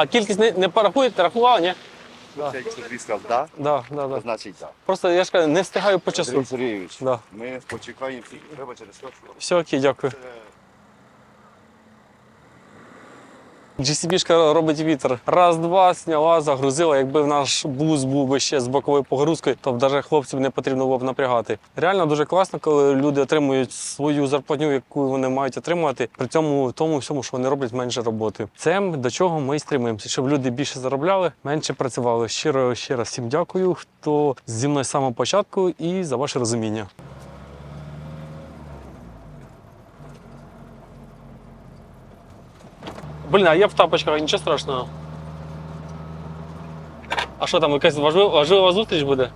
А кількість не, не порахуєте, рахував, ні? Сказав да, Да, да, то да. значить да. Просто я ж кажу, не встигаю по часу. Сергійович, Да. ми почекаємо, треба через те, що Все окей, дякую. GCB-шка робить вітер. Раз, два, сняла, загрузила. Якби в наш бус був би ще з боковою погрузкою, то навіть хлопців не потрібно було б напрягати. Реально дуже класно, коли люди отримують свою зарплатню, яку вони мають отримувати, при цьому тому всьому, що вони роблять менше роботи. Це до чого ми і стримуємося, щоб люди більше заробляли, менше працювали. Щиро ще раз всім дякую, хто зі мною з самого початку і за ваше розуміння. Блін, а я в тапочках, нічого страшного. А що там, якась важлива зустріч буде?